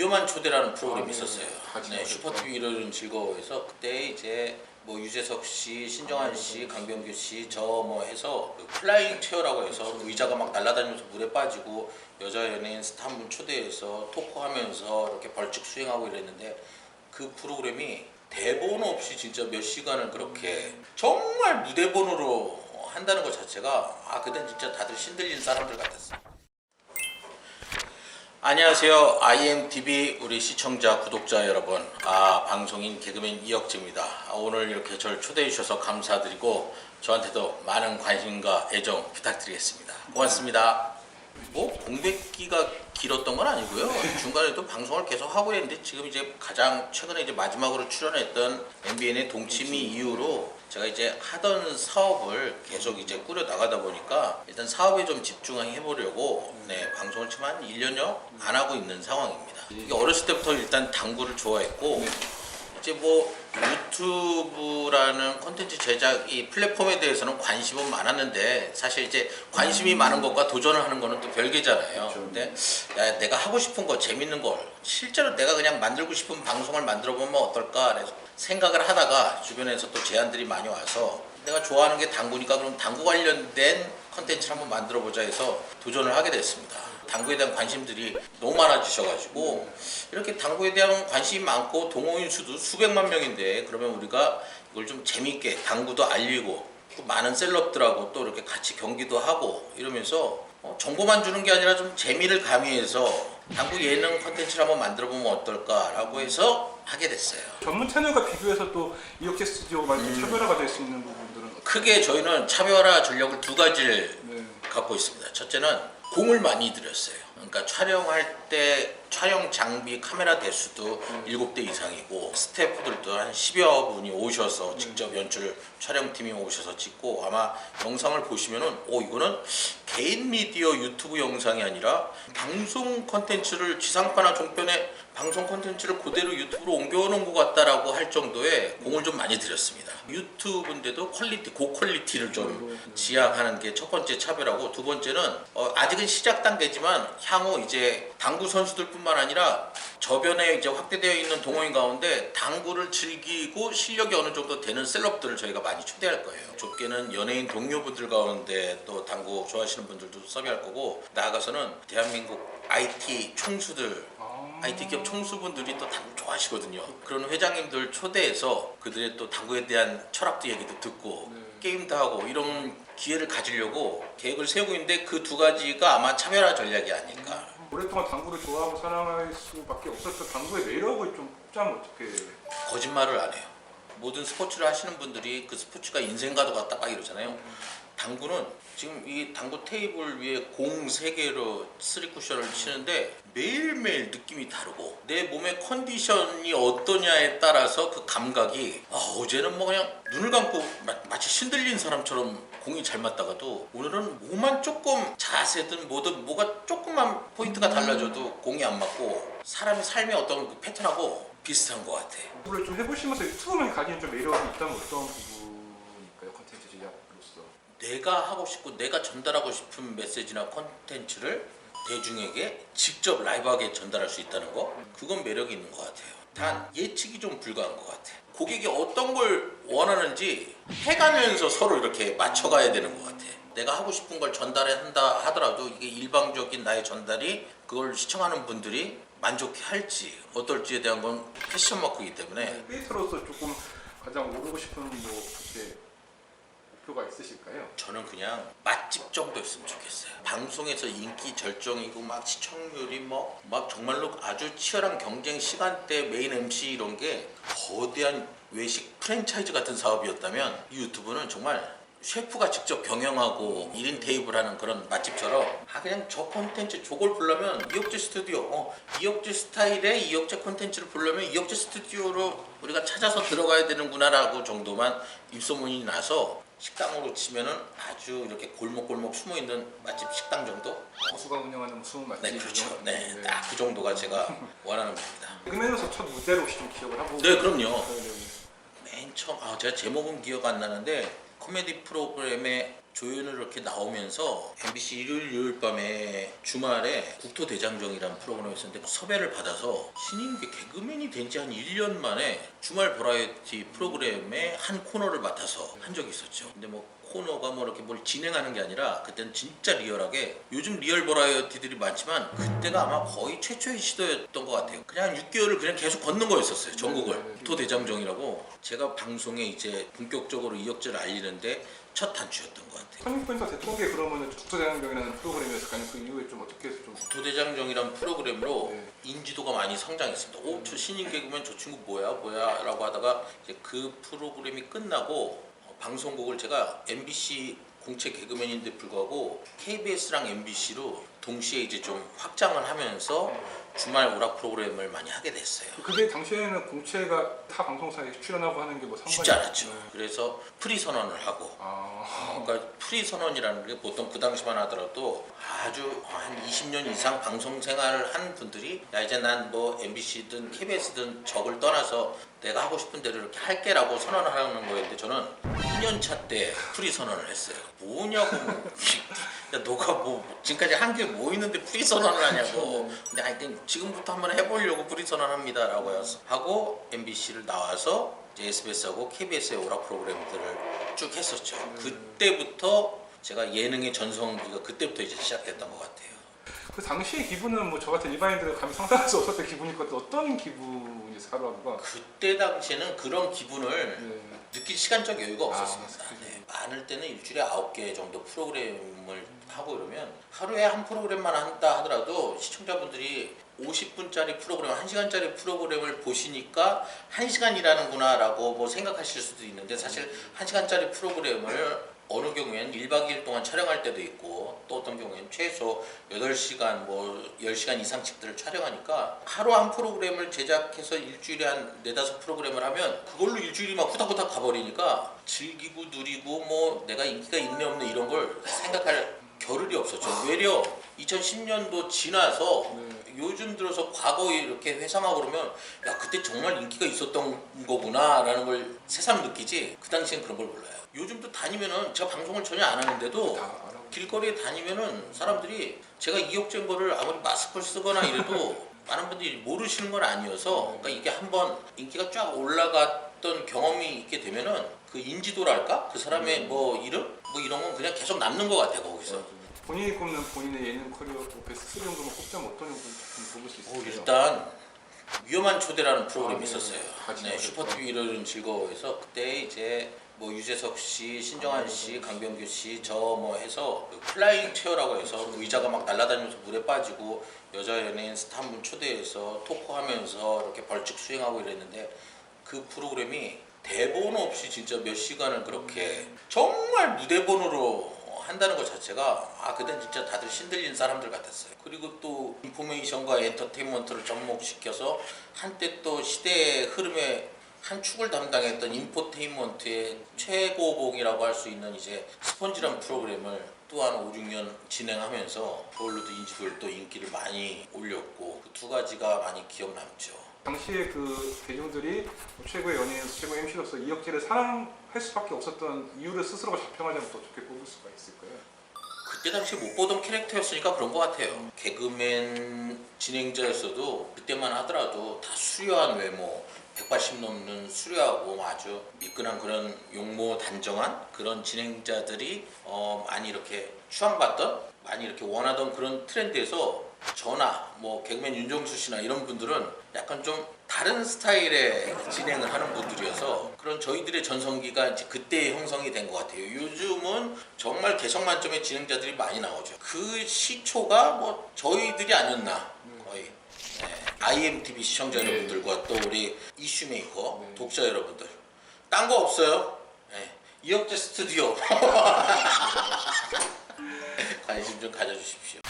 위험한 초대라는 프로그램이 아, 네. 있었어요. 같이 네, 하셨죠. 슈퍼TV 이런 즐거워해서 그때 이제 뭐 유재석 씨, 신정한 씨, 강병규 씨, 저 뭐 해서 그 플라잉 체어라고 해서 그 의자가 막 날아다니면서 물에 빠지고 여자 연예인 스타 한 분 초대해서 토크하면서 이렇게 벌칙 수행하고 이랬는데 그 프로그램이 대본 없이 진짜 몇 시간을 그렇게 정말 무대본으로 한다는 것 자체가 아 그땐 진짜 다들 신들린 사람들 같았어. 안녕하세요. IMTV 우리 시청자 구독자 여러분. 아 방송인 개그맨 이혁재입니다. 아, 오늘 이렇게 저를 초대해 주셔서 감사드리고 저한테도 많은 관심과 애정 부탁드리겠습니다. 고맙습니다. 뭐 공백기가 길었던 건 아니고요. 중간에도 방송을 계속 하고 있는데 지금 이제 가장 최근에 이제 마지막으로 출연했던 MBN의 동치미 이후로 제가 이제 하던 사업을 계속 이제 꾸려 나가다 보니까 일단 사업에 좀 집중해 보려고 네, 방송을 지금 한 1년여 안 하고 있는 상황입니다. 이게 어렸을 때부터 일단 당구를 좋아했고 이제 뭐 유튜브라는 콘텐츠 제작 이 플랫폼에 대해서는 관심은 많았는데 사실 이제 관심이 많은 것과 도전을 하는 거는 또 별개잖아요. 근데 야, 내가 하고 싶은 거 재밌는 걸 실제로 내가 그냥 만들고 싶은 방송을 만들어 보면 어떨까 그래서 생각을 하다가 주변에서 또 제안들이 많이 와서 내가 좋아하는 게 당구니까 그럼 당구 관련된 컨텐츠를 한번 만들어 보자 해서 도전을 하게 됐습니다. 당구에 대한 관심들이 너무 많아지셔가지고 이렇게 당구에 대한 관심이 많고 동호인 수도 수백만 명인데 그러면 우리가 이걸 좀 재밌게 당구도 알리고 또 많은 셀럽들하고 또 이렇게 같이 경기도 하고 이러면서 어, 정보만 주는 게 아니라 좀 재미를 가미해서 당구 예능 컨텐츠를 한번 만들어 보면 어떨까라고 해서 하게 됐어요. 전문 채널과 비교해서 또 이혁재 스튜디오가 음. 좀 차별화가 될 수 있는 부분들은 크게 저희는 차별화 전략을 두 가지를 네. 갖고 있습니다. 첫째는 공을 많이 들였어요. 그러니까 촬영할 때 촬영 장비 카메라 대수도 일곱 대 이상이고 스태프들도 한 10여 분이 오셔서 직접 연출 촬영팀이 오셔서 찍고 아마 영상을 보시면은 오 이거는 개인 미디어 유튜브 영상이 아니라 방송 컨텐츠를 지상파나 종편에 방송 컨텐츠를 그대로 유튜브로 옮겨오는 것 같다라고 할 정도의 공을 좀 많이 들였습니다. 유튜브인데도 퀄리티, 고퀄리티를 좀 지향하는 게 첫 번째 차별하고 두 번째는 어, 아직은 시작 단계지만 향후 이제 당구 선수들뿐만 아니라 저변에 이제 확대되어 있는 동호인 가운데 당구를 즐기고 실력이 어느 정도 되는 셀럽들을 저희가 많이 초대할 거예요. 좁게는 연예인 동료분들 가운데 또 당구 좋아하시는 분들도 섭외할 거고 나아가서는 대한민국 IT 총수들 아, IT 기업 총수분들이 또 당구 좋아하시거든요. 그런 회장님들 초대해서 그들의 또 당구에 대한 철학도 얘기도 듣고 네. 게임도 하고 이런 기회를 가지려고 계획을 세우고 있는데 그 두 가지가 아마 차별화 전략이 아닐까. 오랫동안 당구를 좋아하고 사랑할 수밖에 없었던 당구의 매력을 좀 뽑자면 어떻게 거짓말을 안 해요. 모든 스포츠를 하시는 분들이 그 스포츠가 인생과도 같다 막 이러잖아요. 당구는 지금 이 당구 테이블 위에 공 세 개로 쓰리 쿠션을 치는데 매일매일 느낌이 다르고 내 몸의 컨디션이 어떠냐에 따라서 그 감각이 아, 어제는 뭐 그냥 눈을 감고 마, 마치 신들린 사람처럼 공이 잘 맞다가도 오늘은 뭐만 조금 자세든 뭐든 뭐가 조금만 포인트가 달라져도 공이 안 맞고 사람의 삶의 어떤 그 패턴하고 비슷한 것 같아. 당구를 좀 해보시면서 유튜브만 가지는 좀 매력이 있다면 어떤 부분일까요? 컨텐츠 제작으로서. 내가 하고 싶고 내가 전달하고 싶은 메시지나 컨텐츠를 대중에게 직접 라이브하게 전달할 수 있다는 거? 그건 매력이 있는 것 같아요. 단 예측이 좀 불가한 것 같아. 고객이 어떤 걸 원하는지 해가면서 서로 이렇게 맞춰가야 되는 것 같아. 내가 하고 싶은 걸 전달한다 하더라도 이게 일방적인 나의 전달이 그걸 시청하는 분들이 만족해 할지 어떨지에 대한 건 패션 마크이기 때문에 크리에이터로서 조금 가장 오르고 싶은 뭐 그때 목표가 있으실까요? 저는 그냥 맛집 정도였으면 좋겠어요. 방송에서 인기 절정이고 막 시청률이 뭐 막 정말로 아주 치열한 경쟁 시간대 메인 MC 이런 게 거대한 외식 프랜차이즈 같은 사업이었다면 이 유튜브는 정말 셰프가 직접 경영하고 1인 테이블 하는 그런 맛집처럼 아 그냥 저 콘텐츠 저걸 보려면 이혁재 스튜디오 어, 이혁재 스타일의 이혁재 콘텐츠를 보려면 이혁재 스튜디오로 우리가 찾아서 들어가야 되는구나라고 정도만 입소문이 나서 식당으로 치면은 아주 이렇게 골목골목 숨어 있는 맛집 식당 정도? 고수가 운영하는 숨은 맛집 네, 그렇죠. 이런- 네, 딱 그 정도가 제가 원하는 겁니다. 개그맨으로서 첫 무대로 혹시 좀 기억을 하고 네, 그럼요. 네, 네. 맨 처음 아 제가 제목은 기억 안 나는데 코미디 프로그램에 조연으로 이렇게 나오면서 MBC 일요일 요일 밤에 주말에 국토대장정이라는 프로그램이 있었는데 섭외를 받아서 신인계 개그맨이 된 지 한 1년 만에 주말 버라이어티 프로그램의 한 코너를 맡아서 한 적이 있었죠. 근데 뭐 코너가 뭐 이렇게 뭘 진행하는 게 아니라 그때는 진짜 리얼하게 요즘 리얼 버라이어티들이 많지만 그때가 아마 거의 최초의 시도였던 것 같아요. 그냥 6개월을 그냥 계속 걷는 거였었어요. 전국을. 국토대장정이라고 제가 방송에 이제 본격적으로 이력자를 알리는데 첫 단추였던 것 같아요. 선임권에서 대통령에 그러면은 국토대장정이라는 프로그램이었을까요? 그 이후에 좀 어떻게 해서 좀 국토대장정이란 프로그램으로 네. 인지도가 많이 성장했습니다. 오, 저 신인 개그맨 저 친구 뭐야, 뭐야? 라고 하다가 이제 그 프로그램이 끝나고 어, 방송국을 제가 MBC 공채 개그맨인데 불구하고 KBS랑 MBC로 동시에 이제 좀 확장을 하면서 주말 오락 프로그램을 많이 하게 됐어요. 그게 당시에는 공채가 타 방송사에 출연하고 하는 게 뭐 상관이 쉽지 않았죠. 네. 그래서 프리 선언을 하고 아, 그러니까 프리 선언이라는 게 보통 그 당시만 하더라도 아주 한 20년 이상 방송 생활을 한 분들이 야 이제 난 뭐 MBC든 KBS든 적을 떠나서 내가 하고 싶은 대로 이렇게 할게라고 선언을 하는 거였는데 저는 2년 차 때 프리 선언을 했어요. 뭐냐고 뭐. 야 너가 뭐 지금까지 한 게 뭐 있는데 프리 선언을 하냐고. 근데 하여튼 지금부터 한번 해보려고 프리 선언합니다라고 해서 하고 MBC를 나와서 이제 SBS하고 KBS의 오락 프로그램들을 쭉 했었죠. 그때부터 제가 예능의 전성기가 그때부터 이제 시작됐던 것 같아요. 그 당시의 기분은 뭐 저 같은 일반인들은 감히 상상할 수 없었던 기분일 것 같아요. 어떤 기분이 하루하루가? 그때 당시에는 그런 기분을 네. 느낄 시간적 여유가 없었습니다. 그죠. 네. 많을 때는 일주일에 아홉 개 정도 프로그램을 하고 이러면 하루에 한 프로그램만 한다 하더라도 시청자분들이 50분짜리 프로그램, 1시간짜리 프로그램을 보시니까 1시간이라는구나 라고 뭐 생각하실 수도 있는데 사실 1시간짜리 프로그램을 어느 경우에는 1박 2일 동안 촬영할 때도 있고 또 어떤 경우에는 최소 8시간 뭐 10시간 이상씩들을 촬영하니까 하루 한 프로그램을 제작해서 일주일에 한 네다섯 프로그램을 하면 그걸로 일주일이 막 후닥후닥 가버리니까 즐기고 누리고 뭐 내가 인기가 있네 없네 이런 걸 생각할 겨를이 없었죠. 외려 2010년도 지나서 네. 요즘 들어서 과거에 이렇게 회상하고 그러면 야 그때 정말 인기가 있었던 거구나라는 걸 새삼 느끼지 그 당시엔 그런 걸 몰라요. 요즘도 다니면은 제가 방송을 전혀 안 하는데도 다 알아보고. 길거리에 다니면은 사람들이 제가 이억제인 거를 아무리 마스크를 쓰거나 이래도 많은 분들이 모르시는 건 아니어서 그러니까 이게 한번 인기가 쫙 올라갔던 경험이 있게 되면은 그 인지도랄까 그 사람의 뭐 이름 뭐 이런 건 그냥 계속 남는 것 같아 거기서. 본인이 꼽는 본인의 예능 커리어 뭐 베스트 3 정도만 꼽자면 어떤 정도 좀 뽑을 수 어, 있을까요? 일단 위험한 초대라는 프로그램이 아, 네. 있었어요. 같이 네, 나오셨죠. 슈퍼TV 일요일은 즐거워해서 그때 이제 뭐 유재석 씨, 신정환 씨, 강병규 씨 저 뭐 해서 그 플라잉 체어라고 해서 그 의자가 막 날아다니면서 물에 빠지고 여자 연예인 스타 한 분 초대해서 토크하면서 이렇게 벌칙 수행하고 이랬는데 그 프로그램이 대본 없이 진짜 몇 시간을 그렇게 정말 무대본으로 한다는 것 자체가 아 그땐 진짜 다들 신들린 사람들 같았어요. 그리고 또 인포메이션과 엔터테인먼트를 접목시켜서 한때 또 시대의 흐름에 한 축을 담당했던 인포테인먼트의 최고봉이라고 할 수 있는 이제 스펀지란 프로그램을 또한 5, 6년 진행하면서 그걸로도 인지도를 또 인기를 많이 올렸고 그 두 가지가 많이 기억 남죠. 당시에 그 대중들이 최고의 연예인, 최고의 MC로서 이혁재를 사랑할 수밖에 없었던 이유를 스스로가 자평하자면 또 어떻게 뽑을 수가 있을까요? 그때 당시 못 보던 캐릭터였으니까 그런 것 같아요. 개그맨 진행자였어도 그때만 하더라도 다 수려한 외모, 180 넘는 수려하고 아주 미끈한 그런 용모 단정한 그런 진행자들이 어, 많이 이렇게 추앙받던 많이 이렇게 원하던 그런 트렌드에서 저나 뭐 개그맨 윤정수 씨나 이런 분들은 약간 좀 다른 스타일의 진행을 하는 분들이어서 그런 저희들의 전성기가 이제 그때 형성이 된 것 같아요. 요즘은 정말 개성 만점의 진행자들이 많이 나오죠. 그 시초가 뭐 저희들이 아니었나 거의. 네. IMTV 시청자 네. 여러분들과 또 우리 이슈메이커 네. 독자 여러분들 딴 거 없어요. 네. 이혁재 스튜디오 관심 좀 가져주십시오.